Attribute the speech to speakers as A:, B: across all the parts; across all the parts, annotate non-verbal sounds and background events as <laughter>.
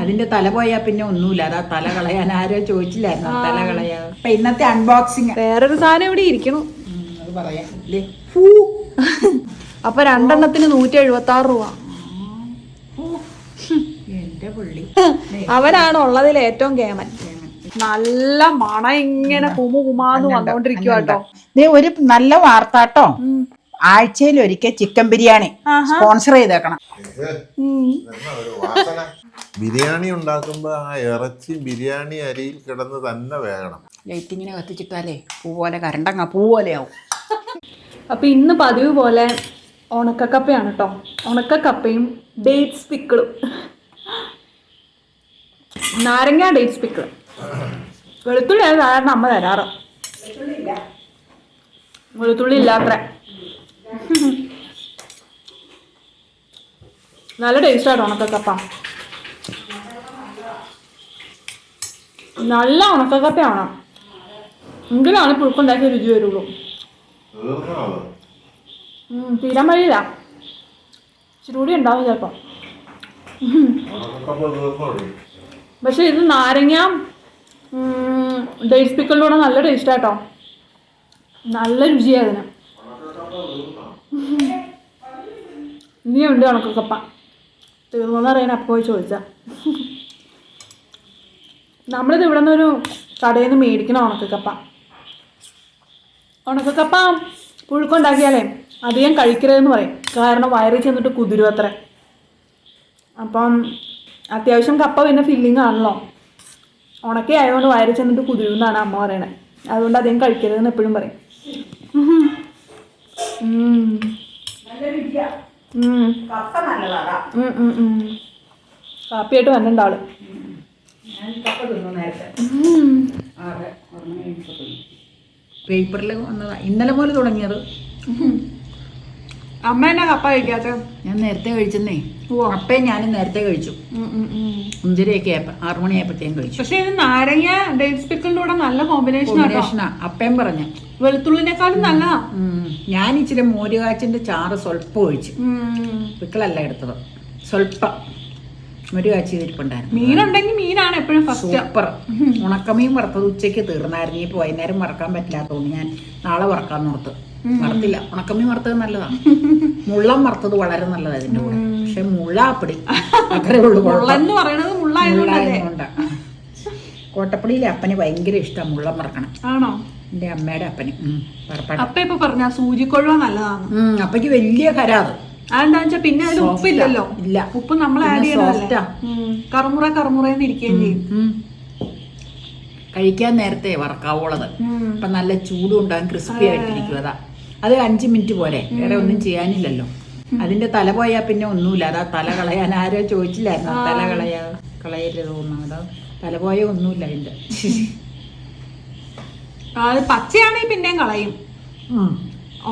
A: അതിന്റെ തല പോയാ പിന്നെ ഒന്നുമില്ല. അതാ തല കളയാൻ ആരോ ചോദിച്ചില്ലായിരുന്നു. തല കളയാ. അപ്പൊ ഇന്നത്തെ അൺബോക്സിങ്
B: വേറൊരു സാധനം ഇവിടെ ഇരിക്കണു.
A: അത് പറയാം.
B: അപ്പൊ രണ്ടെണ്ണത്തിന് നൂറ്റി എഴുപത്തി ആറ് രൂപ
A: എന്റെ പുള്ളി.
B: അവനാണ് ഉള്ളതിൽ ഏറ്റവും കേമൻ. നല്ല മണ ഇങ്ങനെ കുമു കുമാന്ന് വന്നോണ്ടിരിക്കുക കേട്ടോ.
A: ഒരു നല്ല വാർത്ത കേട്ടോ. ആഴ്ചയിൽ ഒരിക്കൽ ചിക്കൻ ബിരിയാണി സ്പോൺസർ ചെയ്തേക്കണം.
C: ഇതെന്നാ ഒരു വാസന. ബിരിയാണി ഉണ്ടാക്കുമ്പോൾ ആ ഇറച്ചി ബിരിയാണി അരിയിൽ കിടന്ന് തന്നെ വേകണം.
A: ലൈറ്റിങ്ങിനെ കത്തിച്ചിട്ടാലേ പൂ പോലെ കരണ്ടങ്ങ പൂ പോലെയാവും
B: അപ്പൊ ഇന്ന് പതിവ് പോലെ ഉണക്കക്കപ്പയാണ് കേട്ടോ ഉണക്കക്കപ്പയും ഡേറ്റ്സ് പിക്കിളും നാരങ്ങ ഡേറ്റ്സ് പിക്കിൾ വെളുത്തുള്ളി അത് സാധാരണ അമ്മ തരാറ്. വെളുത്തുള്ളി ഇല്ലാത്ര. നല്ല ടേസ്റ്റ് ആട്ടോ ഉണക്കക്കപ്പ. നല്ല ഉണക്കക്കപ്പയാണ് എങ്കിലാണ് പുഴുക്കുണ്ടാക്കിയ രുചി വരുള്ളൂ. തീരാൻ വഴിയില്ല. ഇച്ചിരി കൂടി ഉണ്ടാവും ചിലപ്പോ. പക്ഷെ ഇത് നാരങ്ങ ഡേറ്റ് പിക്കലിലൂടെ നല്ല ടേസ്റ്റ് ആട്ടോ നല്ല രുചിയാണ് അതിന് ഇനിയുണ്ട് ഉണക്കക്കപ്പ. തീർന്നെന്ന് അറിയാൻ അപ്പോൾ പോയി ചോദിച്ച. നമ്മളിത് ഇവിടെ നിന്നൊരു കടയിൽ നിന്ന് മേടിക്കണം ഉണക്കക്കപ്പ. ഉണക്കക്കപ്പ പുഴുക്കുണ്ടാക്കിയാലേ അധികം കഴിക്കരുതെന്ന് പറയും. കാരണം വയറിൽ ചെന്നിട്ട് കുതിരും അത്ര. അപ്പം അത്യാവശ്യം കപ്പ പിന്നെ ഫില്ലിംഗ് ആണല്ലോ. ഉണക്കേ ആയതുകൊണ്ട് വയറിൽ ചെന്നിട്ട് കുതിരും എന്നാണ് അമ്മ പറയണത് അതുകൊണ്ട് അധികം കഴിക്കരുതെന്ന് എപ്പോഴും പറയും. കാപ്പിയായിട്ട് വന്നിട്ടുണ്ട് ആൾ.
A: പേപ്പറിൽ വന്നതാ. ഇന്നലെ പോലെ തുടങ്ങിയത്.
B: അമ്മ എന്നാ കപ്പ കഴിക്കാത്ത?
A: ഞാൻ നേരത്തെ കഴിച്ചെന്നേ. അപ്പേ ഞാനും നേരത്തെ കഴിച്ചു. അഞ്ചരയൊക്കെ ആയപ്പോ ആറുമണിയായപ്പോഴത്തേക്കും കഴിച്ചു.
B: പക്ഷെ ഇത് നാരങ്ങ ഡേറ്റ് പിക്കിളിന്റെ കൂടെ നല്ല കോമ്പിനേഷൻ
A: കോമ്പിനേഷനാ അപ്പയും പറഞ്ഞു.
B: വെളുത്തുള്ളിനേക്കാളും
A: നല്ല. ഞാൻ ഇച്ചിരി മോരുകാച്ചിന്റെ ചാറ് സ്വല്പം ഒഴിച്ചു.
B: പിക്കിളല്ല
A: പിക്കളല്ല എടുത്തത്. സ്വല്പം. മോരുകാച്ചി ഇരിപ്പുണ്ടായിരുന്നു.
B: മീനുണ്ടെങ്കിൽ മീനാണ് എപ്പോഴും ഫസ്റ്റ്
A: സൂപ്പർ. ഉണക്കമീൻ വറുത്തത് ഉച്ചയ്ക്ക് തീർന്നായിരുന്നു. ഇപ്പൊ വൈകുന്നേരം വറക്കാൻ പറ്റില്ലാത്തോണ്ട് ഞാൻ നാളെ വറക്കാൻ നോർത്ത് വറുത്തില്ല. ഉണക്കമീൻ വറുത്തത് നല്ലതാണ് <laughs> മുള്ളം വറുത്തത് വളരെ നല്ലതാണ് ഇതിന്റെ കൂടെ. പക്ഷെ മുള്ള അപ്പടി. അത്രേ ഉള്ളൂ
B: മുള്ളായതുകൊണ്ടല്ലേ?
A: മുള്ളായതുകൊണ്ടാ. കോട്ടപ്പടിയിലെ അപ്പന് ഭയങ്കര ഇഷ്ടം മുള്ളം വറക്കണം.
B: ആണോ?
A: എന്റെ അമ്മയുടെ അപ്പന്.
B: അപ്പ ഇപ്പൊ പറഞ്ഞ സൂചിക്കൊഴുവ നല്ലതാണ്
A: അപ്പക്ക് അപ്പയ്ക്ക് വലിയ കരാത്
B: അതെന്താ വെച്ചാൽ പിന്നെ അതിൽ ഉപ്പില്ലല്ലോ.
A: ഇല്ല.
B: ഉപ്പ് നമ്മൾ ആഡ്
A: ആ.
B: കറുമുറ കറുമുറയെന്ന് ഇരിക്കുകയും ചെയ്യും.
A: കഴിക്കാൻ നേരത്തെ വറക്കാവുള്ളത്. അപ്പൊ നല്ല ചൂടും ഉണ്ടാകും ക്രിസ്പി ആയിട്ടിരിക്കും അതാ. അത് അഞ്ച് മിനിറ്റ് പോരെ വേറെ ഒന്നും ചെയ്യാനില്ലല്ലോ. അതിന്റെ തല പോയാ പിന്നെ ഒന്നുമില്ല. അതാ തല കളയാൻ ആരോ ചോദിച്ചില്ലായിരുന്നു? തല കളയാ കളയരുത് തോന്നുന്നു അതാ തല പോയ ഒന്നുമില്ല അതിന്റെ.
B: അത് പച്ചയാണെങ്കിൽ പിന്നെയും കളയും.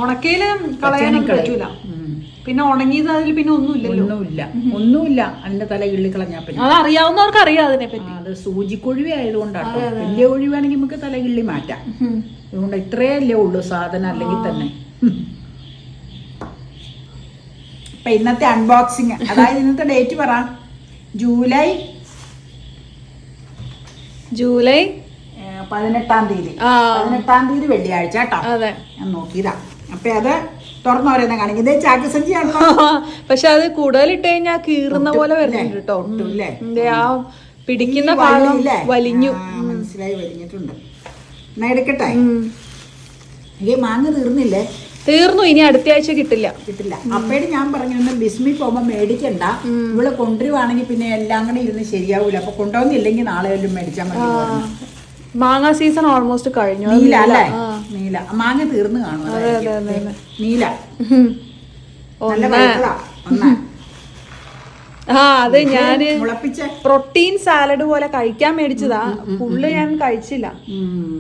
A: ഉണക്കയിൽ കളയാനും
B: പറ്റൂല. പിന്നെ ഉണങ്ങിയത് അതിൽ പിന്നെ ഒന്നുമില്ലല്ലോ?
A: ഒന്നുമില്ല. ഒന്നുമില്ല. അതിന്റെ തല കിള്ളി കളഞ്ഞാ പിന്നെ.
B: അത് അറിയാവുന്നവർക്ക് അറിയാം അതിനെ പറ്റി
A: അത് സൂചിക്കൊഴിവി ആയതുകൊണ്ടാണ് വലിയ ഒഴിവാണെങ്കിൽ നമുക്ക് തല കിള്ളി മാറ്റാം. അതുകൊണ്ട് ഇത്രയല്ലേ ഉള്ളൂ സാധനം അല്ലെങ്കിൽ തന്നെ. അപ്പൊ ഇന്നത്തെ അൺബോക്സിങ് അതായത് ഇന്നത്തെ ഡേറ്റ് പറ. ജൂലൈ
B: ജൂലൈ
A: പതിനെട്ടാം തീയതി. പതിനെട്ടാം തീയതി വെള്ളിയാഴ്ച കേട്ടോ. ഞാൻ നോക്കിയതാ. അപ്പൊ അത് തുറന്നോരെന്ന് കാണിക്കും ഇതേ ചാക്ക് സഞ്ചിയാണല്ലോ <laughs>
B: പക്ഷെ അത് കൂടുതൽ ഇട്ട് കഴിഞ്ഞാൽ കീറുന്ന പോലെ വരുന്നുണ്ട് കേട്ടോ ആ പിടിക്കുന്ന ഭാഗം? വലിഞ്ഞു.
A: മനസ്സിലായി വലിഞ്ഞിട്ടുണ്ട്. എന്നാ എടുക്കട്ടെ. ഈ മാങ്ങ തീർന്നില്ലേ?
B: തീർന്നു. ഇനി അടുത്ത ആഴ്ച കിട്ടില്ല.
A: കിട്ടില്ല. അപ്പേട് ഞാൻ പറഞ്ഞു ബിസ്മി പോകുമ്പോ മേടിക്കണ്ട. ഇവൾ കൊണ്ടുവരുവാണെങ്കിൽ പിന്നെ എല്ലാം കൂടെ ഇരുന്ന് ശരിയാവൂല. അപ്പൊ കൊണ്ടുവന്നില്ലെങ്കിൽ നാളെ വല്ലതും മേടിച്ചാൽ മതി
B: മാങ്ങ സീസൺ ഓൾമോസ്റ്റ് കഴിഞ്ഞു.
A: അല്ലേ. നീല. മാങ്ങ തീർന്നു കാണും അതായിരിക്കും. നീല. നല്ല
B: ഒന്ന്.
A: പഴുത്തതാ. ഒന്ന്.
B: ആ അത് ഞാൻ
A: മുളപ്പിച്ച
B: പ്രോട്ടീൻ സാലഡ് പോലെ കഴിക്കാൻ മേടിച്ചതാ. ഫുള്ള് ഞാൻ കഴിച്ചില്ല.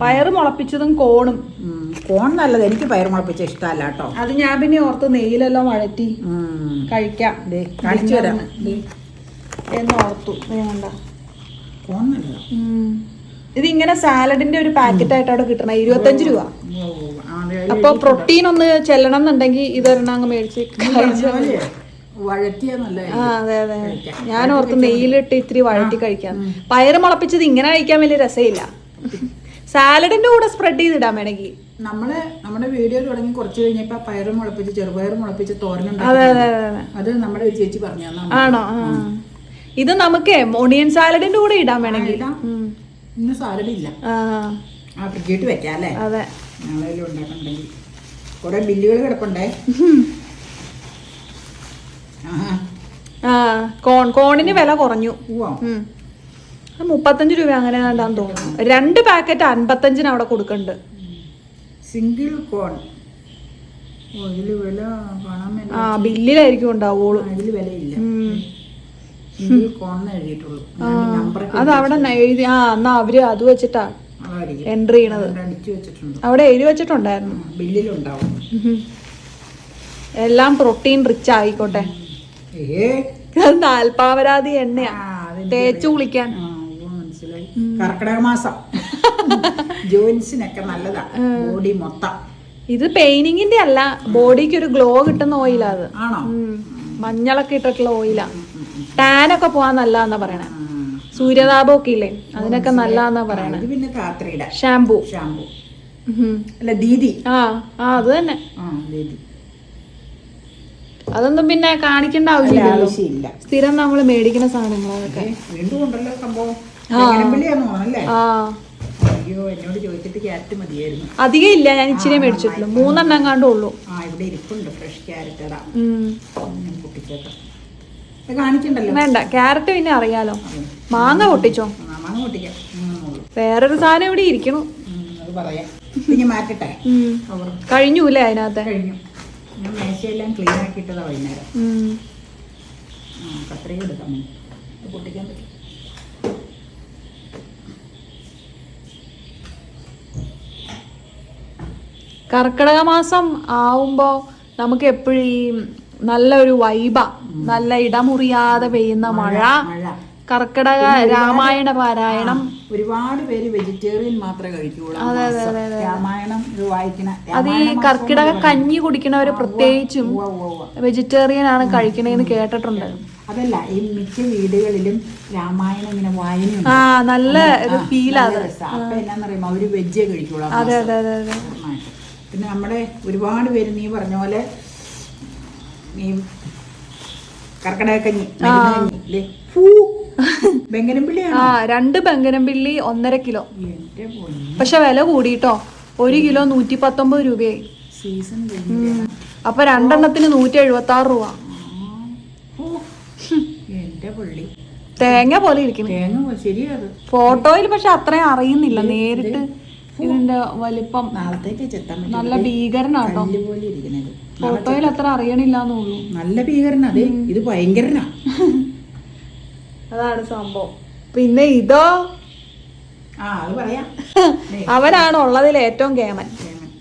B: പയറ് മുളപ്പിച്ചതും കോണും.
A: ഉം. കോൺ നല്ലത്. എനിക്ക് പയർ മുളപ്പിച്ച ഇഷ്ടമല്ല കേട്ടോ.
B: അത് ഞാൻ പിന്നെ ഓർത്ത് നെയ്യിലെല്ലാം വഴറ്റി
A: ഉം.
B: കഴിക്കാം.
A: ദേ, കാണിച്ചു തരാം.
B: എന്ന് ഓർത്തു. വേണ്ട
A: കോൺ നല്ലതാ.
B: ഇങ്ങനെ സാലഡിന്റെ ഒരു പാക്കറ്റ് ആയിട്ട് അവിടെ കിട്ടണ. ഇരുപത്തഞ്ച് രൂപ. അപ്പൊ പ്രോട്ടീൻ ഒന്ന് ചെല്ലണം എന്നുണ്ടെങ്കിൽ ഇതൊരെണ്ണം അങ്ങ് മേടിച്ച്. ആ അതെ അതെ. ഞാൻ ഓർത്ത് നെയ്യിലിട്ട് ഇത്തിരി വഴറ്റി കഴിക്കാം. പയറ് മുളപ്പിച്ചത് ഇങ്ങനെ കഴിക്കാൻ വലിയ രസമില്ല. സാലഡിന്റെ കൂടെ സ്പ്രെഡ് ചെയ്തിടാൻ വേണമെങ്കിൽ.
A: നമ്മൾ നമ്മുടെ വീഡിയോ തുടങ്ങി കുറച്ച് കഴിഞ്ഞപ്പോ പയറ് മുളപ്പിച്ച് ചെറുപയർ മുളപ്പിച്ച്
B: തോരൻ
A: തോരനുണ്ടാക്കി
B: അതെ
A: നമ്മുടെ ഒരു ചേച്ചി പറഞ്ഞു
B: ആണോ? ഇത് നമുക്ക് ഒണിയൻ സാലഡിന്റെ കൂടെ ഇടാൻ വേണമെങ്കിൽ.
A: ഇന്ന് സാലഡ് ഇല്ല
B: ആ
A: ഫ്രിഡ്ജിട്ട് വെക്കാം അല്ലേ?
B: അതെ.
A: ഞങ്ങളെല്ലാം ഉണ്ടാക്കണ്ടെങ്കിൽ. കുറെ ബില്ലുകൾ കിടപ്പുണ്ടേ?
B: ആ. കോൺ കോണിന് വില കുറഞ്ഞു. മുപ്പത്തഞ്ച് രൂപ അങ്ങനെ കണ്ടാന്ന് തോന്നുന്നു. രണ്ട് പാക്കറ്റ് അൻപത്തഞ്ചിന് അവിടെ കൊടുക്കുന്നുണ്ട്
A: സിംഗിൾ കോൺ.
B: ആ ബില്ലിലായിരിക്കും ഉണ്ടാവുള്ളൂ
A: ആ, ഇതിൽ വിലയില്ല
B: ഉം.
A: സിംഗിൾ കോൺ എഴുതിയിട്ടുള്ളൂ നമ്പർ
B: അത് അവിടെ എഴുതി ആ എന്നാ അവർ അത് വെച്ചിട്ടാ എൻട്രി ചെയ്യണത്. അവിടെ എഴുതി വെച്ചിട്ടുണ്ടായിരുന്നു.
A: ബില്ലിലുണ്ടാവും.
B: എല്ലാം പ്രോട്ടീൻ റിച്ച് ആയിക്കോട്ടെ. നാൽപ്പാവരാതി എണ്ണയാ. തേച്ചു കുളിക്കാൻ.
A: മനസ്സിലായി. കർക്കിടക മാസം. <laughs> ജോയിൻസിനൊക്കെ നല്ലതാ. ബോഡി മൊത്തം.
B: ഇത് പെയിനിങ്ങിന്റെ അല്ല ബോഡിക്ക് ഒരു ഗ്ലോ കിട്ടുന്ന ഓയിലാ അത്. മഞ്ഞളൊക്കെ ഇട്ടിട്ടുള്ള ഓയിലാ ടാനൊക്കെ പോവാൻ നല്ലതാന്നാ പറയണേ. സൂര്യതാപം ഒക്കെ ഇല്ലേ അതിനൊക്കെ നല്ലതാന്നാ പറയണേ.
A: ഇത് പിന്നെ രാത്രിയുടെ
B: ഷാംപൂ.
A: അല്ല ദീദി.
B: ആ ആ അത് തന്നെ.
A: ദീദി.
B: അതൊന്നും പിന്നെ കാണിക്കേണ്ട
A: ആവശ്യമില്ല.
B: സ്ഥിരം നമ്മൾ മേടിക്കുന്ന സാധനങ്ങൾ അതൊക്കെ
A: വീണ്ടും ഉണ്ടല്ലോ സംഭവം?
B: ആ. അധികം ഇല്ല ഞാൻ ഇച്ചിരി മേടിച്ചിട്ടുള്ളൂ. മൂന്നെണ്ണം
A: കണ്ടുള്ളൂ ഇവിടെ ഇരിപ്പുണ്ട് ഫ്രഷ് ക്യാരറ്റ് ഇടാം
B: ഉം.
A: ഞാൻ പൊട്ടിച്ചേക്കാം ഇത് കാണിക്കണ്ടല്ലോ.
B: വേണ്ട ക്യാരറ്റ് പിന്നെ അറിയാലോ. മാങ്ങ പൊട്ടിച്ചോ?
A: മാങ്ങ പൊട്ടിക്കാം.
B: വേറൊരു സാധനം ഇവിടെ ഇരിക്കണു.
A: കഴിഞ്ഞൂലേ പറയാം. മാറ്റട്ടെ.
B: അതിനകത്ത്?
A: കഴിഞ്ഞു. ഞാൻ മേശയെല്ലാം ക്ലീൻ ആക്കിയിട്ടതാ വൈകുന്നേരം.
B: ഉം.
A: ആ കത്രിക എടുക്കാം. ഇത് പൊട്ടിക്കാൻ പറ്റും.
B: കർക്കിടക മാസം ആവുമ്പോ നമുക്ക് എപ്പോഴും ഈ നല്ലൊരു വൈബ നല്ല ഇടമുറിയാതെ പെയ്യുന്ന മഴ കർക്കിടക രാമായണ പാരായണം.
A: ഒരുപാട് പേര് വെജിറ്റേറിയൻ മാത്രമേ കഴിക്കുള്ളൂ. മാസം. രാമായണം വായിക്കണ
B: അത് ഈ കർക്കിടക കഞ്ഞി കുടിക്കണവര് പ്രത്യേകിച്ചും. വെജിറ്റേറിയൻ ആണ് കഴിക്കണേന്ന് കേട്ടിട്ടുണ്ട്.
A: അതല്ല ഈ മിക്ക വീടുകളിലും രാമായണം ഇങ്ങനെ വായന
B: ആ നല്ല ഒരു ഫീലാ അത്.
A: അപ്പൊ എന്നാന്നറിയുമ്പോ അവർ വെജേ കഴിക്കുള്ളൂ
B: അതെ അതെ അതെ അതെ.
A: പിന്നെ നമ്മുടെ ഒരുപാട് പേര് നീ പറഞ്ഞ പോലെ ഈ കർക്കിടകക്കഞ്ഞി മരുന്ന് കഞ്ഞി ഇല്ലേ? ഫൂ. വെങ്കനപ്പിള്ളിയാണോ
B: ആ രണ്ട് ബങ്കനംപിള്ളി ഒന്നര കിലോ. പക്ഷെ വില കൂടിട്ടോ ഒരു കിലോ നൂറ്റി പത്തൊമ്പത് രൂപയായി. അപ്പൊ രണ്ടെണ്ണത്തിന് നൂറ്റി എഴുപത്തി ആറ് രൂപ തേങ്ങ പോലെ ഇരിക്കുന്നു. ഫോട്ടോയിൽ പക്ഷെ അത്രയും അറിയുന്നില്ല. നേരിട്ട് ഇതിന്റെ വലിപ്പം. നല്ല ഭീകരനാട്ടോ.
A: പോലെ
B: ഫോട്ടോയിൽ അത്ര അറിയണില്ലാന്നുള്ളൂ.
A: നല്ല ഭീകരനാ അതെ. ഇത് ഭയങ്കരനാ. <laughs>
B: അതാണ് സംഭവം. പിന്നെ ഇതോ?
A: ആ അത് പറയാം. <laughs>
B: അവനാണ് ഉള്ളതിൽ ഏറ്റവും കേമൻ.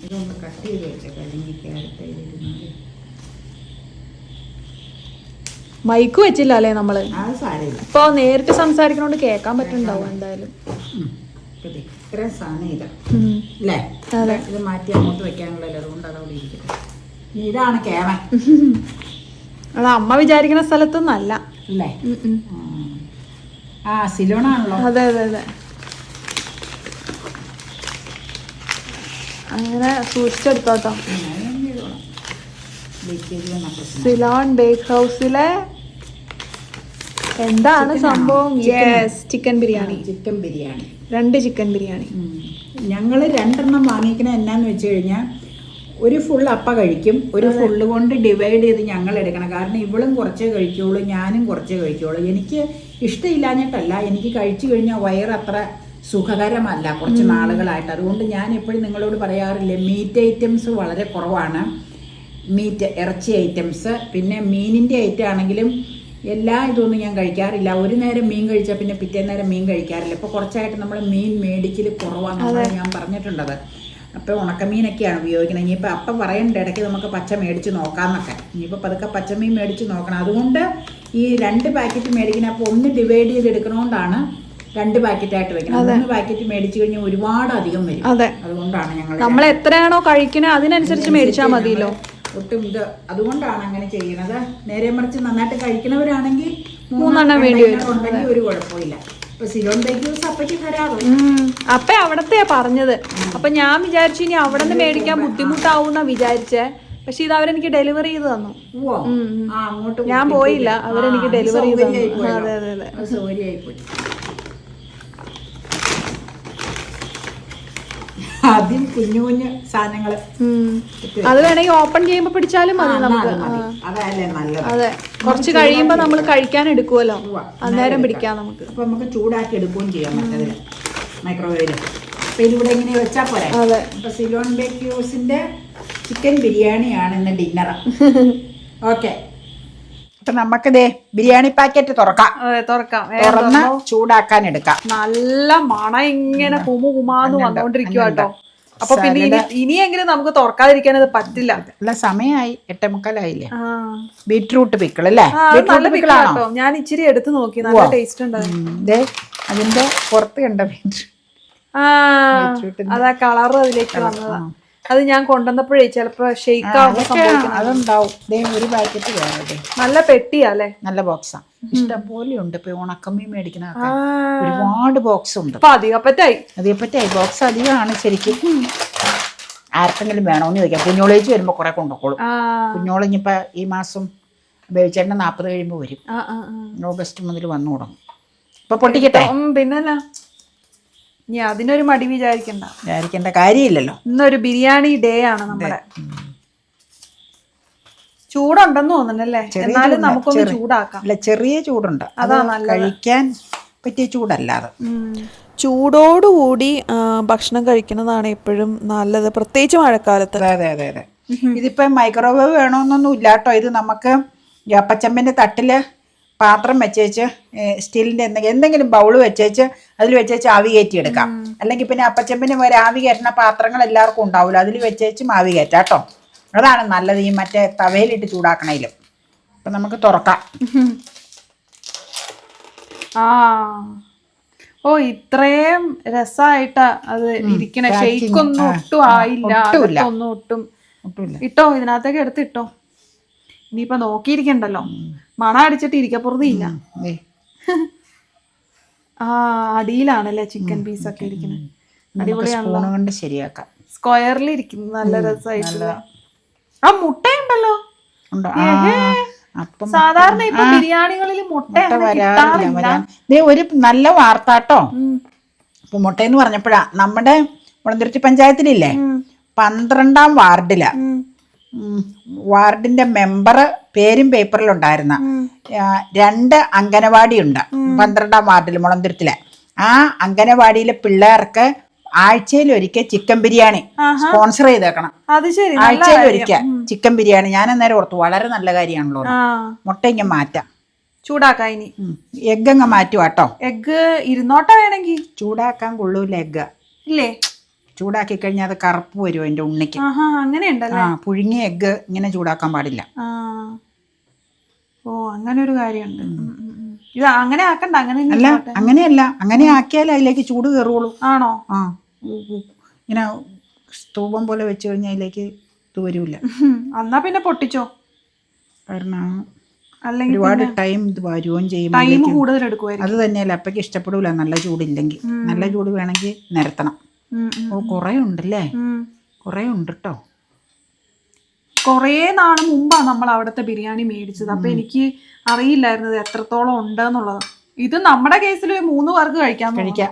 A: ഇതൊന്ന് കട്ട് ചെയ്ത് വെച്ചേക്കാം അല്ലെങ്കിൽ ക്യാരറ്റ് അതിലിരുന്നാൽ.
B: മൈക്ക് വെച്ചില്ല അല്ലേ
A: നമ്മൾ?
B: ഇപ്പൊ നേരിട്ട് സംസാരിക്കണോണ്ട് കേക്കാൻ പറ്റുന്നുണ്ടാവും എന്തായാലും.
A: ഇത്രയും സാധനം ഇതാ. അല്ലേ. ഇത് മാറ്റി അങ്ങോട്ട് വെക്കാനുള്ളല്ലോ അതുകൊണ്ട് അതവിടെ ഇരിക്കട്ടെ. ഇതാണ് കേമ
B: അത് അമ്മ വിചാരിക്കുന്ന സ്ഥലത്തൊന്നും അല്ല.
A: ആ സിലോണാണല്ലോ.
B: അതെ അതെ അതെ. അങ്ങനെ സൂക്ഷിച്ചെടുത്തോട്ടോ സിലോൺ ബേക്ക് ഹൗസിലെ എന്താണ് സംഭവം? Yes chicken biryani.
A: Chicken biryani.
B: രണ്ട് ചിക്കൻ ബിരിയാണി.
A: ഞങ്ങൾ രണ്ടെണ്ണം വാങ്ങിക്കണ എന്നാന്ന് വെച്ച് കഴിഞ്ഞാൽ ഒരു ഫുൾ അപ്പ കഴിക്കും. ഒരു ഫുള്ള് കൊണ്ട് ഡിവൈഡ് ചെയ്ത് ഞങ്ങൾ എടുക്കണം. കാരണം ഇവളും കുറച്ചേ കഴിക്കുള്ളൂ ഞാനും കുറച്ചേ കഴിക്കുള്ളൂ. എനിക്ക് ഇഷ്ടമില്ലാഞ്ഞിട്ടല്ല എനിക്ക് കഴിച്ചു കഴിഞ്ഞാൽ വയറത്ര സുഖകരമല്ല കുറച്ച് നാളുകളായിട്ട്. അതുകൊണ്ട് ഞാൻ എപ്പോഴും നിങ്ങളോട് പറയാറില്ല മീറ്റ് ഐറ്റംസ് വളരെ കുറവാണ്. മീറ്റ് ഇറച്ചി ഐറ്റംസ് പിന്നെ മീനിന്റെ ഐറ്റം ആണെങ്കിലും എല്ലാ ഇതൊന്നും ഞാൻ കഴിക്കാറില്ല. ഒരു നേരം മീൻ കഴിച്ചാൽ പിന്നെ പിറ്റേ നേരം മീൻ കഴിക്കാറില്ല. ഇപ്പോൾ കുറച്ചായിട്ട് നമ്മൾ മീൻ മേടിക്കൽ കുറവാണെന്നാണ് ഞാൻ പറഞ്ഞിട്ടുണ്ടത് അപ്പോൾ ഉണക്കമീനൊക്കെയാണ് ഉപയോഗിക്കുന്നത് ഇനിയിപ്പോൾ അപ്പം പറയേണ്ട ഇടയ്ക്ക് നമുക്ക് പച്ച മേടിച്ച് നോക്കാമെന്നൊക്കെ ഇനിയിപ്പോൾ പതുക്കെ പച്ചമീൻ മേടിച്ച് നോക്കണം. അതുകൊണ്ട് ഈ രണ്ട് പാക്കറ്റ് മേടിക്കുന്ന അപ്പോൾ ഒന്ന് ഡിവൈഡ് ചെയ്ത് എടുക്കണോണ്ടാണ് രണ്ട് പാക്കറ്റായിട്ട് വെക്കണം. മൂന്ന് പാക്കറ്റ് മേടിച്ച് കഴിഞ്ഞാൽ ഒരുപാട് അധികം വരും.
B: അതെ.
A: അതുകൊണ്ടാണ് ഞങ്ങൾ
B: നമ്മൾ എത്രയാണോ കഴിക്കുന്നത് അതിനനുസരിച്ച് മേടിച്ചാൽ മതിയല്ലോ.
A: ഒട്ടും ഇത് അതുകൊണ്ടാണ് അങ്ങനെ ചെയ്യുന്നത് നേരെ മറിച്ച് നന്നായിട്ട് കഴിക്കുന്നവരാണെങ്കിൽ
B: മൂന്നെണ്ണം.
A: ഉണ്ടെങ്കിൽ ഒരു കുഴപ്പമില്ല
B: അപ്പ അവിടത്തെയാ പറഞ്ഞത്. അപ്പൊ ഞാൻ വിചാരിച്ചു ഇനി അവിടെ നിന്ന് മേടിക്കാൻ ബുദ്ധിമുട്ടാവുന്ന വിചാരിച്ചേ. പക്ഷെ ഇത് അവരെനിക്ക് ഡെലിവറി ചെയ്ത് തന്നു. ഞാൻ പോയില്ല. അവരെനിക്ക് ഡെലിവറി ചെയ്ത് തന്നു. അതെ അതെ അതെ
A: അത് സൗകര്യമായിപ്പോയി ആദ്യം കുഞ്ഞു കുഞ്ഞു സാധനങ്ങൾ
B: ഉം. അത് വേണമെങ്കിൽ ഓപ്പൺ ചെയ്യുമ്പോ പിടിച്ചാലും മതി നമുക്ക്.
A: അതല്ലേ നല്ലത്.
B: അതെ. കുറച്ച് കഴിയുമ്പോ നമ്മൾ കഴിക്കാൻ എടുക്കുമല്ലോ. അന്നേരം പിടിക്കാം നമുക്ക്.
A: അപ്പൊ നമുക്ക് ചൂടാക്കി എടുക്കുകയും ചെയ്യാം മറ്റേതിൽ മൈക്രോവേവിൽ. അപ്പൊ ഇതിവിടെ ഇങ്ങനെ വെച്ചാൽ പോരെ?
B: അതെ.
A: അപ്പൊ സിലോൺ ബേക്യൂസിന്റെ ചിക്കൻ ബിരിയാണിയാണ് ഇന്ന് ഡിന്നർ <laughs> ഓക്കെ. അപ്പൊ ദേ ബിരിയാണി പാക്കറ്റ് തുറക്കാം.
B: തുറക്കാം.
A: തുറന്ന് ചൂടാക്കാൻ എടുക്കാം.
B: നല്ല മണ ഇങ്ങനെ കുമു കുമാന്ന് വന്നോണ്ടിരിക്കുക കേട്ടോ. അപ്പൊ പിന്നെ ഇനി ഇനിയെങ്കിലും നമുക്ക് തുറക്കാതിരിക്കാൻ അത് പറ്റില്ല
A: അല്ല സമയമായി
B: എട്ടമുക്കാലായില്ലേ
A: ബീറ്റ്റൂട്ട് പിക്കിൾ അല്ലേ?
B: നല്ല പിക്കിളാണോ? ഞാൻ ഇച്ചിരി എടുത്തു നോക്കി. നല്ല ടേസ്റ്റ് ഉണ്ട്
A: ദേ അതിന്റെ പുറത്ത് കണ്ട
B: ആ അതാ കളർ അതിലേക്ക് വന്നതാ. അത് ഞാൻ കൊണ്ടുവന്നപ്പോഴേ ചിലപ്പോ ഷെയ്ക്ക് ആവുമ്പോൾ സംഭവിക്കുന്നത്.
A: അതുണ്ടാവും. ദേ ഒരു പാക്കറ്റ്
B: നല്ല പെട്ടിയാ അല്ലേ
A: നല്ല ബോക്സാ ഇഷ്ടം പോലെ ഉണ്ട്. ഇപ്പൊ ഉണക്കമ്മീൻ മേടിക്കുന്ന ഒരുപാട് ബോക്സ് ഉണ്ട്.
B: അപ്പൊ അധികപ്പറ്റായി.
A: അതേപ്പറ്റി ബോക്സ് അധികമാണ് ശരിക്കും. ആർക്കെങ്കിലും വേണമെന്ന് ചോദിക്കാം. കുഞ്ഞോളേജ് വരുമ്പോ കുറെ
B: കൊണ്ടുപോകും
A: കുഞ്ഞോളെ കുഞ്ഞോൾ ഈ മാസം ബേബിച്ചേട്ടൻ നാൽപ്പത് കഴിയുമ്പോൾ വരും. ഓഗസ്റ്റ് മുതൽ വന്നു തുടങ്ങും. ഇപ്പൊ പൊട്ടിക്കട്ടെ?
B: പിന്നല്ല. ഇനി അതിനൊരു മടി വിചാരിക്കണ്ട.
A: വിചാരിക്കേണ്ട കാര്യമില്ലല്ലോ.
B: ഇന്നൊരു ബിരിയാണി ഡേ ആണ് നമ്മുടെ. ചൂടുണ്ടെന്ന് തോന്നുന്നല്ലേ? എന്നാലും നമുക്കൊന്ന് ചൂടാക്കാം.
A: അല്ല ചെറിയ ചൂടുണ്ട്. അതാ കഴിക്കാൻ പറ്റിയ ചൂടല്ലാതെ.
B: ചൂടോടുകൂടി ഭക്ഷണം കഴിക്കുന്നതാണ് എപ്പോഴും നല്ലത്. പ്രത്യേകിച്ച് മഴക്കാലത്ത്.
A: അതെ അതെ അതെ ഇതിപ്പോ മൈക്രോവേവ് വേണമെന്നൊന്നും ഇല്ലാട്ടോ. ഇത് നമുക്ക് അപ്പച്ചമ്മന്റെ തട്ടിൽ പാത്രം വെച്ചേച്ച് സ്റ്റീലിന്റെ എന്തെങ്കിലും എന്തെങ്കിലും ബൗൾ വെച്ചേച്ച് അതിൽ വെച്ചേച്ച് ആവി കയറ്റി എടുക്കാം അല്ലെങ്കിൽ പിന്നെ അപ്പച്ചമ്പിന് വരെ ആവി കയറ്റുന്ന പാത്രങ്ങൾ എല്ലാവർക്കും ഉണ്ടാവില്ല അതിൽ വെച്ചേച്ചും ആവി കയറ്റാം കേട്ടോ. അതാണ് നല്ലത് ഈ മറ്റേ തവയിലിട്ട് ചൂടാക്കണേലും. അപ്പം നമുക്ക് തുറക്കാം.
B: ആ. ഓ ഇത്രയും രസമായിട്ടാ അത് ഇരിക്കണ. ഷെയ്ക്കൊന്നും ഒട്ടും ആയില്ല. ഒട്ടും ഇട്ടോ ഇതിനകത്തേക്ക് എടുത്ത് ഇട്ടോ ഇനിയിപ്പൊ നോക്കിയിരിക്കണ്ടല്ലോ. മണ അടിച്ചിട്ട്
A: ഇരിക്കപ്പുറതില്ല
B: ആ അടിയിലാണല്ലേ ചിക്കൻ പീസ് ഒക്കെ ഇരിക്കുന്നത്
A: കൊണ്ട് ശരിയാക്കാം.
B: സ്ക്വയറിൽ ഇരിക്കുന്നു നല്ല രസമായിട്ടുള്ള ആ മുട്ടയുണ്ടല്ലോ. സാധാരണ ഇപ്പൊ ബിരിയാണികളിൽ മുട്ട
A: വരാറില്ല ഒരു നല്ല വാർത്താട്ടോ
B: കേട്ടോ.
A: ഇപ്പൊ മുട്ടയെന്ന് പറഞ്ഞപ്പോഴാ നമ്മുടെ മുളന്തുരുത്തി പഞ്ചായത്തിലില്ലേ. പന്ത്രണ്ടാം വാർഡിലാ. വാർഡിന്റെ മെമ്പർ പേരും പേപ്പറിലുണ്ടായിരുന്ന രണ്ട് അംഗനവാടി ഉണ്ട് പന്ത്രണ്ടാം വാർഡിൽ മുളന്തുരുത്തിലെ. ആ അംഗനവാടിയിലെ പിള്ളേർക്ക് ആഴ്ചയിൽ ഒരിക്കൽ ചിക്കൻ ബിരിയാണി സ്പോൺസർ ചെയ്തേക്കണം. ആഴ്ചയിൽ. ഒരിക്കൽ ചിക്കൻ ബിരിയാണി. ഞാൻ അന്നേരം ഓർത്തു വളരെ നല്ല കാര്യമാണല്ലോ മുട്ട ഇങ്ങ മാറ്റാം.
B: ചൂടാക്കാം ഇനി.
A: എഗ് അങ്ങ് മാറ്റുവാട്ടോ എഗ്
B: എഗ്ഗ് ഇരുന്നോട്ട വേണമെങ്കിൽ.
A: ചൂടാക്കാൻ കൊള്ളൂല എഗ്ഗ്.
B: ഇല്ലേ?
A: ചൂടാക്കി കഴിഞ്ഞാൽ അത് കറുപ്പ് വരും അതിന്റെ ഉണ്ണിക്ക്.
B: അങ്ങനെ ഉണ്ടല്ലേ
A: ആ പുഴുങ്ങിയ എഗ്ഗ് ഇങ്ങനെ ചൂടാക്കാൻ പാടില്ല.
B: ഓ അങ്ങനെ ഒരു കാര്യമുണ്ട്. ഇത് അങ്ങനെ ആക്കണ്ട അങ്ങനെ
A: അല്ല അങ്ങനെയല്ല. അങ്ങനെ ആക്കിയാലേ അതിലേക്ക് ചൂട് കയറുള്ളൂ
B: ആണോ?
A: ആ. ഇങ്ങനെ സ്തൂപം പോലെ വെച്ച് കഴിഞ്ഞാൽ അതിലേക്ക് ഇത് വരൂല.
B: എന്നാ പിന്നെ പൊട്ടിച്ചോ?
A: കാരണം
B: അല്ലെങ്കിൽ
A: ഒരുപാട് ടൈം ഇത് വരുകയും ചെയ്യും
B: ടൈം കൂടുതൽ എടുക്കുമായിരിക്കും
A: അത് തന്നെയല്ല അപ്പയ്ക്ക് ഇഷ്ടപ്പെടൂല. നല്ല ചൂടില്ലെങ്കിൽ. നല്ല ചൂട് വേണമെങ്കിൽ നിരത്തണം. ഓ കുറേ ഉണ്ടല്ലേ. കുറേ ഉണ്ട് കേട്ടോ
B: കുറേ നാൾ മുമ്പാണ് നമ്മൾ അവിടുത്തെ ബിരിയാണി മേടിച്ചത്. അപ്പൊ എനിക്ക് അറിയില്ലായിരുന്നത് എത്രത്തോളം ഉണ്ട് എന്നുള്ളത് ഇത് നമ്മുടെ കേസിൽ മൂന്ന് പേർക്ക് കഴിക്കാം
A: കഴിക്കാം.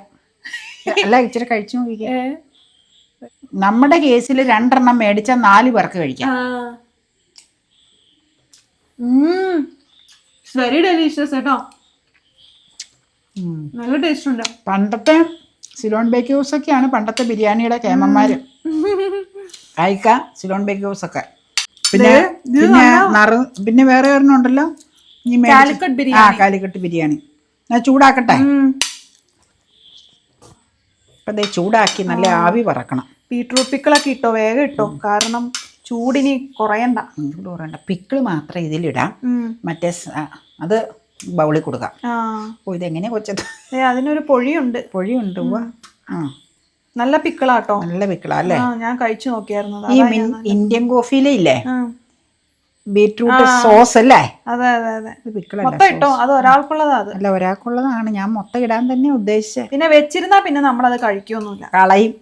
A: അല്ല ഇച്ചിരി കഴിച്ചു നോക്കിക്കാം. നമ്മുടെ കേസിൽ രണ്ടെണ്ണം മേടിച്ച നാല് പേർക്ക് കഴിക്കാം.
B: വെരി ഡെലീഷ്യസ് കേട്ടോ. നല്ല ടേസ്റ്റ് ഉണ്ട്.
A: പണ്ടത്തെ സിലോൺ ബേക്ക് ഹൗസ് ഒക്കെയാണ് പണ്ടത്തെ ബിരിയാണിയുടെ കേമന്മാര്. അയക്ക സിലോൺ ബേക്ക് ഹൗസ് ഒക്കെ പിന്നെ പിന്നെ നറു പിന്നെ വേറെ ഒരെണ്ണം ഉണ്ടല്ലോ? ഈ
B: കാലിക്കട്ട്
A: ആ
B: ബിരിയാണി
A: കാലിക്കട്ട് ബിരിയാണി. ഞാൻ ചൂടാക്കട്ടെ. അപ്പൊ ചൂടാക്കി നല്ല ആവി പറക്കണം.
B: ബീട്രൂട്ട് പിക്കിളൊക്കെ ഇട്ടോ? വേഗം ഇട്ടോ. കാരണം ചൂടിനി കുറയണ്ട.
A: ചൂട് കുറയണ്ട. പിക്കിൾ മാത്രം ഇതിലിടാം. മറ്റേ അത് ബൗളിൽ കൊടുക്കാം. ഓ ഇതെങ്ങനെ കൊച്ചത്?
B: അതിനൊരു പൊഴിയുണ്ട്.
A: പൊഴിയുണ്ട്. ആ.
B: നല്ല പിക്കിളാട്ടോ.
A: നല്ല പിക്കിളാ അല്ലേ?
B: ഞാൻ കഴിച്ചു നോക്കിയായിരുന്നു.
A: ഈ ഇന്ത്യൻ കോഫിയിലെ ഇല്ലേ?
B: ബീട്രൂട്ട്
A: ബീറ്റ്റൂട്ട് സോസ് അല്ലേ?
B: അതെ അതെ അതെ.
A: പിക്കിളല്ല
B: മൊത്തം ഇട്ടോ? അത് ഒരാൾക്കുള്ളതാ അത്?
A: അല്ല ഒരാൾക്കുള്ളതാണ്. ഞാൻ മൊത്തം ഇടാൻ തന്നെ ഉദ്ദേശിച്ചത്
B: പിന്നെ വെച്ചിരുന്നാ പിന്നെ നമ്മളത് കഴിക്കൊന്നുമില്ല
A: കളയും.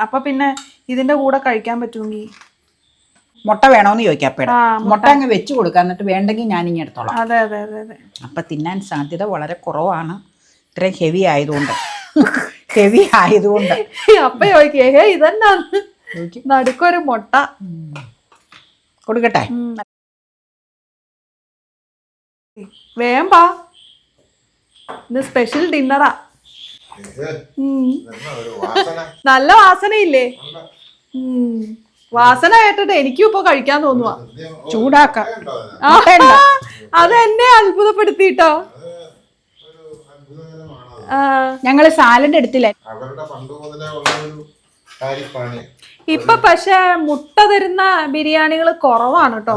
B: അപ്പൊ പിന്നെ ഇതിന്റെ കൂടെ കഴിക്കാൻ പറ്റുമെങ്കിൽ
A: മുട്ട വേണോന്ന് ചോദിക്കാം
B: അപ്പയുടെ
A: മുട്ട. അങ്ങ് വെച്ചു കൊടുക്കാം എന്നിട്ട് വേണ്ടെങ്കിൽ ഞാൻ ഇങ്ങനെ എടുത്തോളാം.
B: അതെ അതെ അതെ അതെ.
A: അപ്പം തിന്നാൻ സാധ്യത വളരെ കുറവാണ്. ഇത്രയും ഹെവി ആയതുകൊണ്ട്. ഹെവി ആയതുകൊണ്ട്.
B: അപ്പ ചോദിക്കേ ഹേ ഇതെന്നാന്ന് നടുക്കൊരു മുട്ട.
A: കൊടുക്കട്ടെ?
B: വേമ്പാ. പാ ഇന്ന് സ്പെഷ്യൽ ഡിന്നറാ നല്ല വാസനയില്ലേ? ഉം. വാസന കേട്ടിട്ട് എനിക്കും ഇപ്പൊ കഴിക്കാൻ തോന്നുവാ.
A: ചൂടാക്കാം.
B: അത് എന്നെ അത്ഭുതപ്പെടുത്തിട്ടോ
A: ഞങ്ങൾ സാലഡ് എടുത്തില്ലേ?
B: ഇപ്പൊ പക്ഷെ മുട്ട തരുന്ന ബിരിയാണികൾ കുറവാണ് കേട്ടോ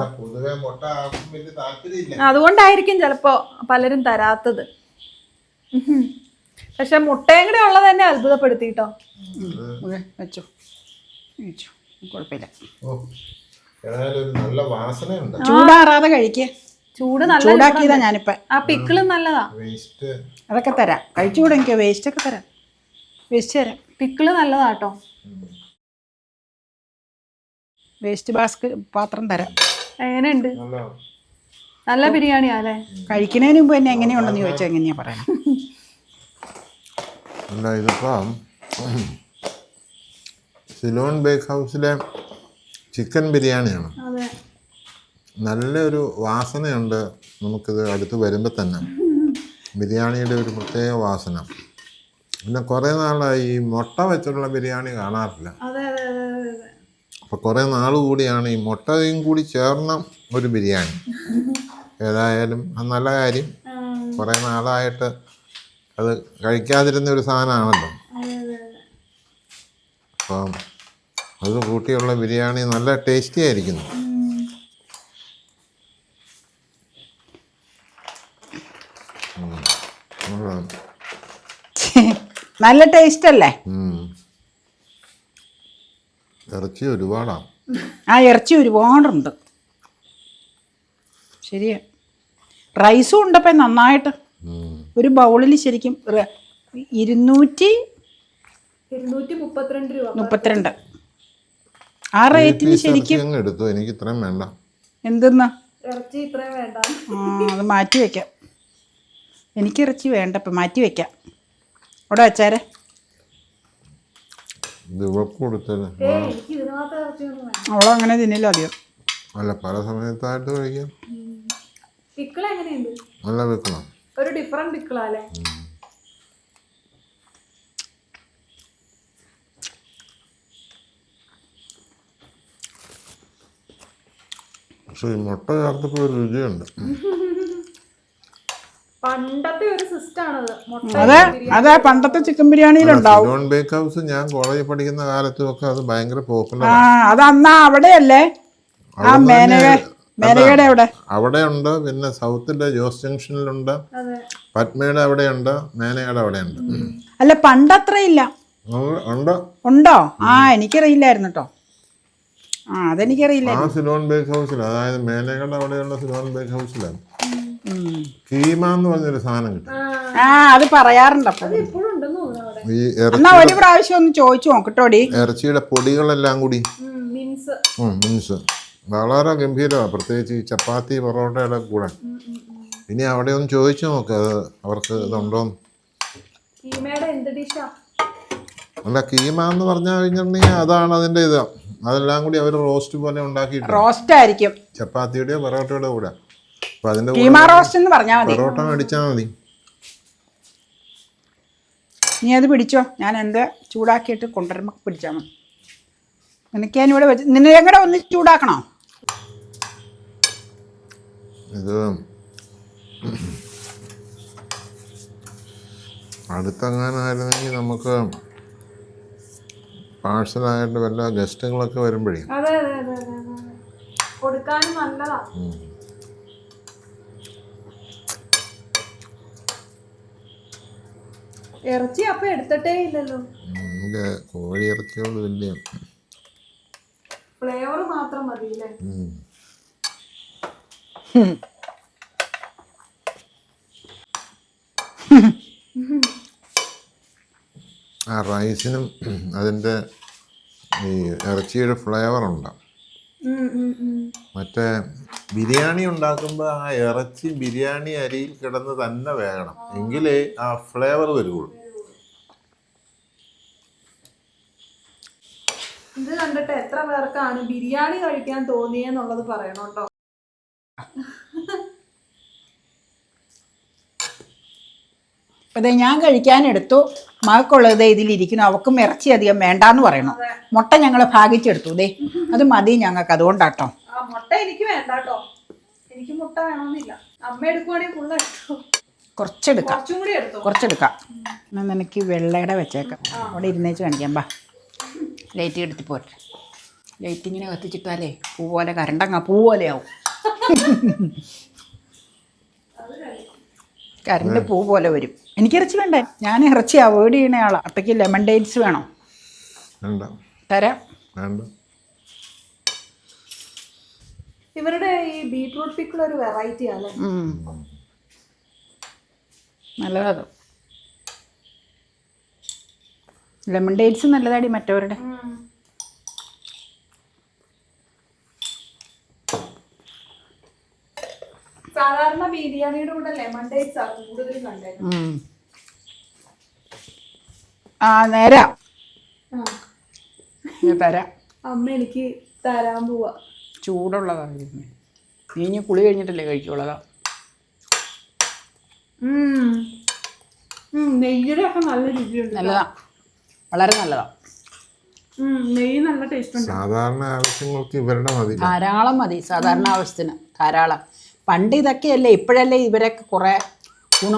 B: അതുകൊണ്ടായിരിക്കും ചിലപ്പോ പലരും തരാത്തത്. പക്ഷെ മുട്ടയും കൂടെ ഉള്ളത് തന്നെ അത്ഭുതപ്പെടുത്തിട്ടോ
A: വെച്ചോ. വെച്ചു. കുഴപ്പമില്ല.
C: നല്ല വാസനയുണ്ട്.
A: ചൂടാറാതെ കഴിക്കുക
B: ചൂട് നല്ല
A: ചൂടാക്കിയതാ ഞാനിപ്പോ.
B: ആ പിക്കിളും നല്ലതാ.
C: വേസ്റ്റ്.
A: അതൊക്കെ തരാം. കഴിച്ചുകൂടെ എനിക്ക് വേസ്റ്റ് ഒക്കെ തരാം. വേസ്റ്റ് തരാം.
B: പിക്കിൾ നല്ലതാട്ടോ
A: വേസ്റ്റ് ബാസ്ക് പാത്രം തരാം.
B: എങ്ങനെയുണ്ട്?
C: നല്ല
B: നല്ല ബിരിയാണിയാ അല്ലേ?
A: കഴിക്കുന്നതിന് മുമ്പ് എന്നെ എങ്ങനെയുണ്ടെന്ന് ചോദിച്ചാൽ എങ്ങനെയാ പറയണം
C: ഇതിപ്പം? സിലോൺ ബേക്ക് ഹൗസിലെ ചിക്കൻ ബിരിയാണിയാണ്. നല്ലൊരു വാസനയുണ്ട് നമുക്കിത് അടുത്ത് വരുമ്പോൾ തന്നെ. ബിരിയാണിയുടെ ഒരു പ്രത്യേക വാസന. പിന്നെ കുറേ നാളായി ഈ മുട്ട വെച്ചുള്ള ബിരിയാണി കാണാറില്ല. അപ്പോൾ കുറേ നാൾ കൂടിയാണ് ഈ മുട്ടയും കൂടി ചേർന്ന ഒരു ബിരിയാണി. ഏതായാലും അത് നല്ല കാര്യം. കുറേ നാളായിട്ട് അത് കഴിക്കാതിരുന്ന ഒരു സാധനമാണല്ലോ. അപ്പം അത് കൂട്ടിയുള്ള ബിരിയാണി നല്ല ടേസ്റ്റി ആയിരിക്കുന്നു. <laughs>
A: നല്ല ടേസ്റ്റ് അല്ലേ.
C: ഇറച്ചി ഒരുപാടാ.
A: ആ ഇറച്ചി ഒരുപാടുണ്ട്. ശരിയാ. റൈസും ഉണ്ടപ്പം നന്നായിട്ട്. ഒരു ബൗളിൽ ശരിക്കും ഇരുന്നൂറ്റി
B: ഇരുന്നൂറ്റി മുപ്പത്തിരണ്ട് രൂപ.
A: മുപ്പത്തിരണ്ട്. ആ റേറ്റിന് ശരിക്കും
C: എടുത്തു? എനിക്ക് ഇത്രയും വേണ്ട.
A: എന്തെന്നാ?
B: ഇറച്ചി ഇത്രയും വേണ്ട.
A: ആ അത് മാറ്റി വെക്കാം. എനിക്ക് ഇറച്ചി വേണ്ട ഇപ്പം മാറ്റി വെക്കാം. അവിടെ വെച്ചാരെ
B: അവളോ
A: അങ്ങനെ തിന്നില്ല അധികം
C: അല്ല പല സമയത്തായിട്ട് കഴിക്കാം. നല്ല വെക്കണം
B: ഒരു ഡിഫറെന്റ് പിക്കിളാ
C: പക്ഷെ ഈ മുട്ട ചേർത്തപ്പോൾ ഒരു രുചിയുണ്ട്.
B: പണ്ടത്തെ ഒരു സിസ്റ്റാണ് അത് മുട്ട
A: അതെ അതെ പണ്ടത്തെ ചിക്കൻ ബിരിയാണിയിലുണ്ടാവും.
C: നോൺ ബേക്ക് ഹൗസ് ഞാൻ കോളേജിൽ പഠിക്കുന്ന കാലത്തും ഒക്കെ അത് ഭയങ്കര പോപ്പുലർ
A: ആ അത് അന്നാ അവിടെയല്ലേ? ആ മേനക മേനകയുടെ അവിടെ?
C: അവിടെ ഉണ്ട് പിന്നെ സൗത്തിന്റെ ജോസ് ജംഗ്ഷനിലുണ്ട്
B: അതെ.
C: പത്മയുടെ അവിടെയുണ്ട് മേനയുടെ അവിടെയുണ്ട്.
A: അല്ല പണ്ടത്ര ഇല്ല
C: ഉണ്ട്- ഉണ്ട്?
A: ആ എനിക്കറിയില്ലായിരുന്നു കേട്ടോ അതെനിക്കറിയില്ല.
C: ആ സിലോൺ ബേക്ക് ഹൗസിൽ അതായത് മേനകളുടെ അവിടെയുള്ള സിലോൺ ബേക്ക് ഹൗസിലാണ്
A: ഉം.
C: കീമ എന്ന് പറഞ്ഞൊരു സാധനം കിട്ടും.
A: ആ അത് പറയാറുണ്ട്
B: അപ്പൊ. ഉണ്ടെന്ന് തോന്നുന്നു അവിടെ.
C: ഈ
A: എന്നാ ഒരു പ്രാവശ്യം ഒന്ന് ചോദിച്ചു നോക്കട്ടോടി.
C: ഇറച്ചിയുടെ പൊടികളെല്ലാം കൂടി.
B: മിൻസ്.
C: മിൻസ്. വളരെ ഗംഭീരമാണ് പ്രത്യേകിച്ച് ഈ ചപ്പാത്തി പൊറോട്ടയുടെ കൂടെ. ഇനി അവിടെ ഒന്ന് ചോദിച്ചു നോക്ക്. അത് അവർക്ക് ഇതുണ്ടോ
B: കീമയുടെ എന്ത് ഡിഷാ?
C: അല്ല കീമ എന്ന് പറഞ്ഞു കഴിഞ്ഞിട്ടുണ്ടെങ്കിൽ അതാണ് അതിന്റെ ഇത്. അതെല്ലാം കൂടി അവർ റോസ്റ്റ് പോലെ ഉണ്ടാക്കി
A: റോസ്റ്റ് ആയിരിക്കും.
C: ചപ്പാത്തിയുടെയോ പൊറോട്ടയുടെ കൂടെ. അപ്പം അതിന്റെ
A: കീമ റോസ്റ്റ് എന്ന് പറഞ്ഞാൽ മതി.
C: പൊറോട്ട മേടിച്ചാൽ മതി.
A: നീ അത് പിടിച്ചോ. ഞാൻ എന്ത് ചൂടാക്കിയിട്ട് കൊണ്ടുവരുമ്പോൾ പിടിച്ചാൽ മതി. നിനക്ക് ഞാൻ ഇവിടെ വെച്ച് നിന്നെ എങ്ങനെ ഒന്ന് ചൂടാക്കണോ?
C: ഇത് അടുത്തെങ്ങാനായിരുന്നെങ്കിൽ നമുക്ക് പാഴ്സലായിട്ട് വല്ല ഗസ്റ്റുകളൊക്കെ വരുമ്പോഴേ.
B: അതെ അതെ അതെ അതെ അതെ കൊടുക്കാനും നല്ലതാ. ഇറച്ചി അപ്പൊ എടുത്തിട്ടേ ഇല്ലല്ലോ.
C: കോഴി ഇറച്ചിയോട് വലിയ
B: ഫ്ലേവർ മാത്രം മതി അല്ലേ.
C: ആ റൈസിനും അതിന്റെ ഈ ഇറച്ചിയുടെ ഫ്ലേവർ ഉണ്ട്.
B: ഉം, ഉം, ഉം.
C: മറ്റേ ബിരിയാണി ഉണ്ടാക്കുമ്പോൾ ആ ഇറച്ചി ബിരിയാണി അരിയിൽ കിടന്ന് തന്നെ വേകണം. എങ്കിലേ ആ ഫ്ലേവർ വരുള്ളൂ
B: ഇത് കണ്ടിട്ട് എത്ര പേർക്കാണ് ബിരിയാണി കഴിക്കാൻ തോന്നിയെന്നുള്ളത് പറയണം കേട്ടോ. <laughs>
A: ദേ ഞാൻ കഴിക്കാനെടുത്തു. മകക്കുള്ളത് ഇതിലിരിക്കുന്നു. അവക്കും ഇറച്ചി അധികം വേണ്ടാന്ന് പറയണം. മുട്ട ഞങ്ങൾ ഭാഗിച്ചെടുത്തു. ദേ അത് മതി ഞങ്ങൾക്ക്. അതുകൊണ്ടാട്ടോ.
B: മുട്ട എനിക്ക് വേണ്ട കേട്ടോ എനിക്ക് മുട്ട വേണമെന്നില്ല. അമ്മ എടുക്കുവാണെങ്കിൽ ഫുള്ള്
A: കുറച്ചെടുക്കാം. കുറച്ചെടുക്കാം. എന്നാൽ നിനക്ക് വെള്ളയുടെ വെച്ചേക്കാം. അവിടെ ഇരുന്നേച്ച് കാണിക്കാം. ബാ. ലൈറ്റ് എടുത്ത് പോരട്ടെ. ലൈറ്റ് ഇങ്ങനെ കത്തിച്ചിട്ടാലേ പൂ പോലെ കരണ്ടങ്ങ പൂ പോലെയാവും ആവും. <laughs> കരണ്ട് പൂ പോലെ വരും. എനിക്ക് ഇറച്ചി വേണ്ടേ? ഞാൻ ഇറച്ചി അവോയ്ഡ് ചെയ്യണ ആളാ. അപ്പയ്ക്ക് ലെമൺ ഡേറ്റ്സ് വേണോ.
C: വേണ്ട.
A: തരാം.
C: വേണ്ട.
B: ഇവരുടെ ഈ ബീട്രൂട്ട് പിക്കിൾ ഒരു വെറൈറ്റി ആണ്
A: നല്ലതാണ് നല്ലതാ ലെമൺ ഡേറ്റ്സ് നല്ലതാടി മറ്റവരുടെ
B: സാധാരണ ബിരിയാണിയുടെ കൂടെ ലെമൺ ഡേറ്റ്സ് ആണ് കൂടുതലും കണ്ടത്
A: ആ നേരാ. തരാം.
B: അമ്മ എനിക്ക് തരാൻ പോവാ.
A: ചൂടുള്ളതാണ്. നീ ഇനി കുളി കഴിഞ്ഞിട്ടല്ലേ കഴിക്കുള്ളതാ?
B: നെയ്യുടെ ഒക്കെ നല്ല രുചിയുണ്ട്
A: നല്ലതാ. വളരെ നല്ലതാ.
B: നെയ്യ് നല്ല ടേസ്റ്റ് ഉണ്ട്.
C: സാധാരണ ആവശ്യങ്ങൾക്ക് ഇവരുടെ മതി
A: ധാരാളം മതി സാധാരണ ആവശ്യത്തിന്. ധാരാളം. പണ്ട് ഇതൊക്കെയല്ലേ ഇപ്പോഴല്ലേ ഇവരൊക്കെ കുറേ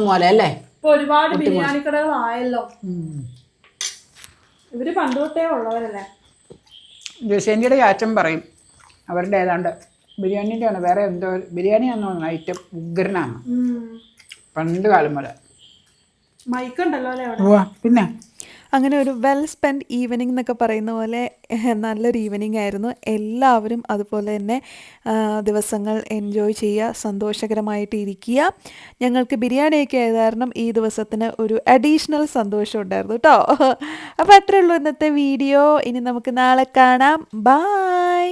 A: പോലെ അല്ലേ?
B: ഇപ്പൊ ഒരുപാട് ബിരിയാണി കടകളായല്ലോ
A: ആയല്ലോ
B: ഇവർ പണ്ട് തൊട്ടേ ഉള്ളവരല്ലേ?
A: ജോസേന്റെ ചാച്ചൻ പറയും. അവരുടെ ഏതാണ്ട് ബിരിയാണീന്റെ ആണ് വേറെ എന്തോ ബിരിയാണി ആണെന്ന് ഐറ്റം. ഉഗ്രനാണ്. പണ്ട് കാലം മുതൽ
B: മൈക്കുണ്ടല്ലോ അല്ലേ അവിടെ?
A: ഉവ്വ, പിന്നെ?
D: അങ്ങനെ ഒരു വെൽ സ്പെൻഡ് ഈവനിങ് എന്നൊക്കെ പറയുന്ന പോലെ നല്ലൊരു ഈവനിങ് ആയിരുന്നു. എല്ലാവരും അതുപോലെ തന്നെ ദിവസങ്ങൾ എൻജോയ് ചെയ്യുക സന്തോഷകരമായിട്ട് ഇരിക്കുക. ഞങ്ങൾക്ക് ബിരിയാണിയൊക്കെ ആയത് കാരണം ഈ ദിവസത്തിന് ഒരു അഡീഷണൽ സന്തോഷം ഉണ്ടായിരുന്നു കേട്ടോ അപ്പോൾ അത്രയേ ഉള്ളൂ ഇന്നത്തെ വീഡിയോ ഇനി നമുക്ക് നാളെ കാണാം. ബായ്